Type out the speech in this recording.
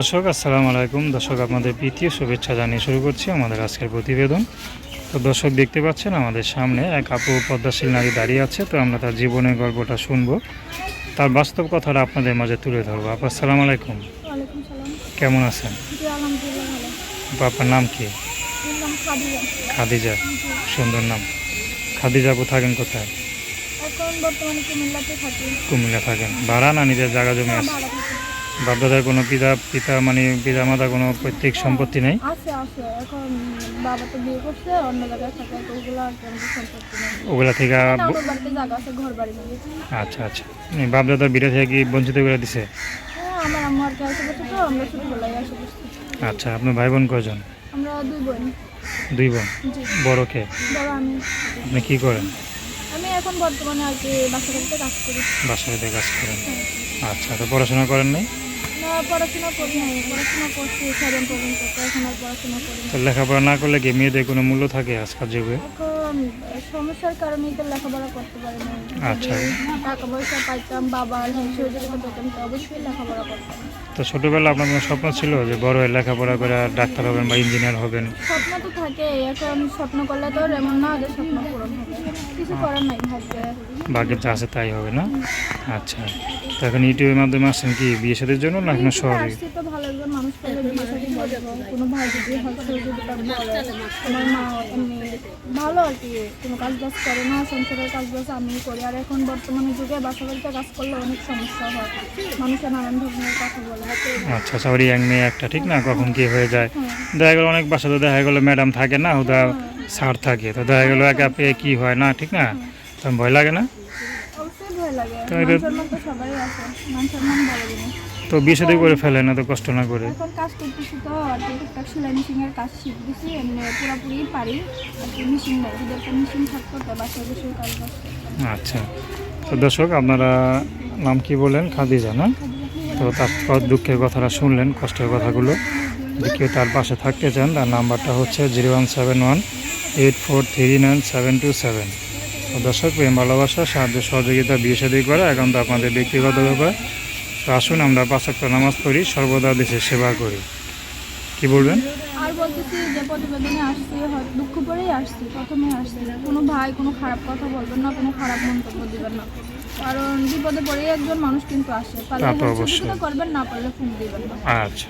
দর্শক আসসালামু আলাইকুম। দর্শক আপনাদের প্রীতীয় শুভেচ্ছা জানিয়ে শুরু করছি আমাদের আজকের প্রতিবেদন। তো দর্শক দেখতে পাচ্ছেন আমাদের সামনে এক আপু পদ্মাশীল নারী দাঁড়িয়ে আছে। তো আমরা তার জীবনের গল্পটা শুনব। তার বাস্তব কথাটা আপনাদের মাঝে তুলে ধরবো। আপু আসসালামু আলাইকুম। কেমন আছেন? আপনার নাম কি? খাদিজা। সুন্দর নাম। খাদিজা আপু থাকেন কোথায়? কুমিল্লা থাকেন। ভাড়া না নিজের জায়গা জমি হ্যাঁ, আছে? বাপদাদার কোনো পিতা পিতা মানে পিতা মাতা কোনো পৈতৃক সম্পত্তি নেই। আছে আছে। এখন বাবা তো বিয়ে করছে অন্য জায়গায় থাকে তো ওগুলো সম্পত্তি নেই। ওগুলা থেকে না, বাড়িতে জায়গা আছে ঘর বাড়ি। মিলে আচ্ছা। আচ্ছা বাপদাদার বিড়া থেকে কি বঞ্চিত করে দিছে? হ্যাঁ আমার আম্মু আর কি বসে তো আমরা ছোটবেলায় আসে আচ্ছা আপনার ভাই বোন কজন আমরা দুই বোন। দুই বোন। বড় কে? বড় আমি। আপনি কি করেন? আমি এখন বর্তমানে আর কি বাসা বাড়িতে কাজ করি। বাসায় কাজ করেন। আচ্ছা তো পড়াশোনা করেন নাই? পড়াশোনা করি নাই পড়াশোনা করছি সেভেন পর্যন্ত এখন আর পড়াশোনা করি লেখাপড়া না করলে কি মেয়েদের কোনো মূল্য থাকে আজকাল যুগে? সমস্যার কারণেই তো লেখাপড়া করতে পারি না আচ্ছা। টাকা পয়সা পাইতাম সহযোগিতা পেতাম তো অবশ্যই লেখাপড়া করতাম। তো ছোটবেলা আপনার কোনো স্বপ্ন ছিল যে বড় হয়ে লেখাপড়া করে ডাক্তার হবেন বা ইঞ্জিনিয়ার হবেন? স্বপ্ন তো থাকে এখন স্বপ্ন করলে তো এমন না যে স্বপ্ন পূরণ হবে। কিছু করার নাই ভাগ্যে। ভাগ্যে যা আছে তাই হবে না? আচ্ছা। তো এখন ইউটিউবের মাধ্যমে আসছেন কি বিয়ে সাদের জন্য না কোনো তো ভালো একজন মানুষ পেলে বিয়ে সাথে কোনো ভাই যদি সহযোগিতা করে আমার মা এমনি ভালো আর কি কোনো কাজ বাজ করে না সংসারের কাজ বাজ আমি করি। আর এখন বর্তমানে যুগে বাসা বাড়িতে কাজ করলে অনেক সমস্যা হয়। মানুষের নানান ধরনের কথা বলে। আচ্ছা সরি এক মেয়ে একটা ঠিক না? কখন কি হয়ে যায়? দেখা গেলো অনেক বাসাতে দেখা গেলো ম্যাডাম থাকে না হুদা স্যার থাকে। তো দেখা গেলো একা পেয়ে কি হয় না ঠিক না? তখন ভয় লাগে না? ভয় লাগে। সবাই আছে। তো বিয়ে সাথে করে ফেলেন না তো কষ্ট না করে। এখন কাজ করতেছি তো টুকটাক সেলাই মেশিনের কাজ শিখতেছি এমনি পুরোপুরি পারি আর মেশিন নেই যদি একটা মেশিন থাকতো তো বাসায় বসে কাজ। আচ্ছা। তো দর্শক আপনারা নাম কি বলেন খাদিজা না? তো তার দুঃখের কথাটা শুনলেন কষ্টের কথাগুলো। যদি কেউ তার পাশে থাকতে চান তার নাম্বারটা হচ্ছে zero one seven one eight four three nine seven two seven. তো দর্শক প্রেম ভালোবাসা সাহায্য সহযোগিতা বিয়ে সাদী করা এখন তো আপনাদের ব্যক্তিগত ব্যাপার। তো আসুন আমরা পাঁচক্ত নামাজ পড়ি সর্বদা দেশের সেবা করি। কি বলবেন? আর বলতেছি যে প্রতিবেদনে আসছি দুঃখ পরেই আসছি প্রথমে আসছি। কোনো ভাই কোনো খারাপ কথা বলবেন না কোনো খারাপ মন্তব্য দেবেন না। কারণ বিপদে পড়েই একজন মানুষ কিন্তু আসে। পারলে তা তো অবশ্যই। করবেন না পারলে ফোন দিবেন না। আচ্ছা।